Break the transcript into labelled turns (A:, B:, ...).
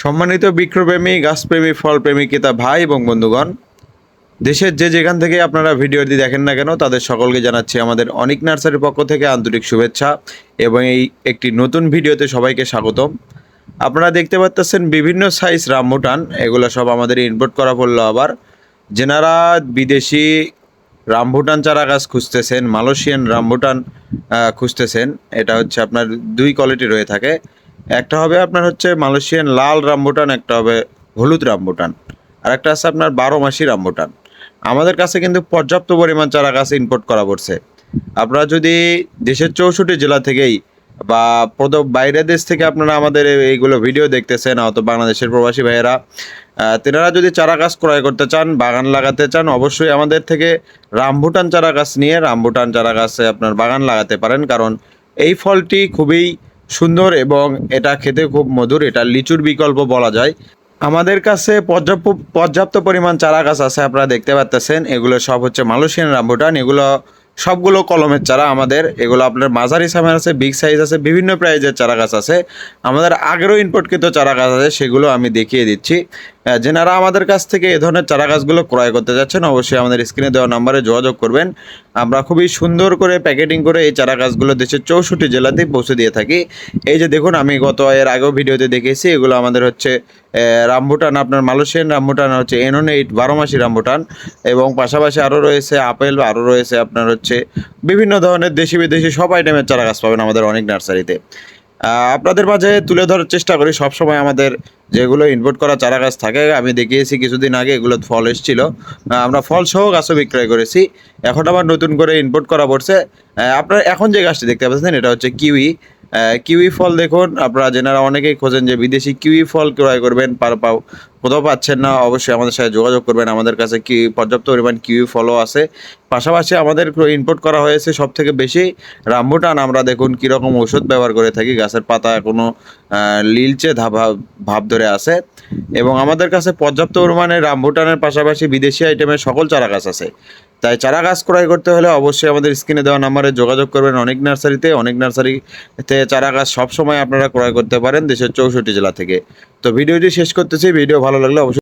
A: সম্মানিত বৃক্ষপ্রেমী গাছপ্রেমী, ফলপ্রেমী ক্রেতা ভাই এবং বন্ধুগণ, দেশের যে যেখান থেকে আপনারা ভিডিওটি দেখেন না কেন, তাদের সকলকে জানাচ্ছি আমাদের অনেক নার্সারির পক্ষ থেকে আন্তরিক শুভেচ্ছা এবং এই একটি নতুন ভিডিওতে সবাইকে স্বাগতম। আপনারা দেখতে পাচ্ছেন বিভিন্ন সাইজ রামবুটান এগুলো সব আমাদের ইনপোর্ট করা পড়ল আবার। যেনারা বিদেশি রামভুটান চারা গাছ খুঁজতেছেন, মালয়েশিয়ান রামভুটান খুঁজতেছেন, এটা হচ্ছে আপনার দুই কোয়ালিটি রয়ে থাকে। একটা হবে আপনার হচ্ছে মালয়েশিয়ান লাল রামভুটান, একটা হবে হলুদ রামভুটান, আর একটা আছে আপনার বারো মাসি রামভুটান। আমাদের কাছে কিন্তু পর্যাপ্ত পরিমাণ চারা গাছ ইম্পোর্ট করা পড়ছে। আপনারা যদি দেশের চৌষট্টি জেলা থেকেই বা বাইরের দেশ থেকে আপনারা আমাদের এইগুলো ভিডিও দেখতেছেন অত বাংলাদেশের প্রবাসী ভাইয়েরা তেনারা যদি চারা গাছ ক্রয় করতে চান, বাগান লাগাতে চান, অবশ্যই আমাদের থেকে রামভুটান চারা গাছ নিয়ে রামভুটান চারা গাছে আপনার বাগান লাগাতে পারেন, কারণ এই ফলটি খুবই সুন্দর এবং এটা খেতে খুব মধুর, এটা লিচুর বিকল্প বলা যায়। আমাদের কাছে পর্যাপ্ত পর্যাপ্ত পরিমাণ চারা গাছ আছে, আপনারা দেখতে পাচ্তেছেন। এগুলো সব হচ্ছে মালয়েশিয়ান রামভুটান। এগুলো সবগুলো কলমের চারা আমাদের। এগুলো আপনার মাঝারি সামের আছে, বিগ সাইজ আছে, বিভিন্ন প্রাইজের চারা গাছ আছে। আমাদের আগেরও ইম্পোর্টকৃত চারা গাছ আছে, সেগুলো আমি দেখিয়ে দিচ্ছি। যেনারা আমাদের কাছ থেকে এ ধরনের চারা গাছগুলো ক্রয় করতে যাচ্ছেন অবশ্যই আমাদের স্ক্রিনে দেওয়া নাম্বারে যোগাযোগ করবেন। আমরা খুবই সুন্দর করে প্যাকেটিং করে এই চারা গাছগুলো দেশের চৌষট্টি জেলাতেই পৌঁছে দিয়ে থাকি। এই যে দেখুন আমি গত এর আগেও ভিডিওতে দেখেছি এগুলো আমাদের হচ্ছে আহ, রামবুটান আপনার মালয়েশিয়ান রামবুটান হচ্ছে এনন এইট বারো মাসি রামবুটান এবং পাশাপাশি আরও রয়েছে আপেল আরও রয়েছে আপনার হচ্ছে বিভিন্ন ধরনের দেশি বিদেশি সব আইটেমের চারা গাছ পাবেন আমাদের অনেক নার্সারিতে। আপনাদের মাঝে তুলে ধরার চেষ্টা করি। সবসময় আমাদের যেগুলো ইনভোট করা চারা গাছ থাকে, আমি দেখিয়েছি কিছুদিন আগে এগুলো ফল এসেছিল। আমরা ফল সহ গাছও বিক্রয় করেছি। এখন আবার নতুন করে ইনভোট করা পড়ছে। আপনার এখন যে গাছটি দেখতে পাচ্ছেন, এটা হচ্ছে কিউই। কিউই ফল দেখুন, আপনারা যেনারা অনেকেই খোঁজেন যে বিদেশি কিউই ফল ক্রয় করবেন, পার পাও কোথাও পাচ্ছেন না, অবশ্যই আমাদের সাথে যোগাযোগ করবেন, আমাদের কাছে কি পর্যাপ্ত পরিমাণ কিউই ফলও আছে। পাশাপাশি আমাদের ইনপুট করা হয়েছে সব থেকে বেশি রামবুটান আমরা দেখুন কীরকম ওষুধ ব্যবহার করে থাকি, গাছের পাতা কোনো লীলচে ধাবা ভাব ধরে আছে। এবং আমাদের কাছে পর্যাপ্ত পরিমাণে রামবুটানের পাশাপাশি বিদেশি আইটেমের সকল চারা গাছ আছে। তাই চারা গাছ ক্রয় করতে হলে অবশ্যই আমাদের স্ক্রিনে দেওয়া নাম্বারে যোগাযোগ করবেন অনেক নার্সারিতে অনেক নার্সারিতে চারা গাছ সবসময় আপনারা ক্রয় করতে পারেন দেশের চৌষট্টি জেলা থেকে। তো ভিডিওটি শেষ করতেছি, ভিডিও ভালো লাগলে অবশ্যই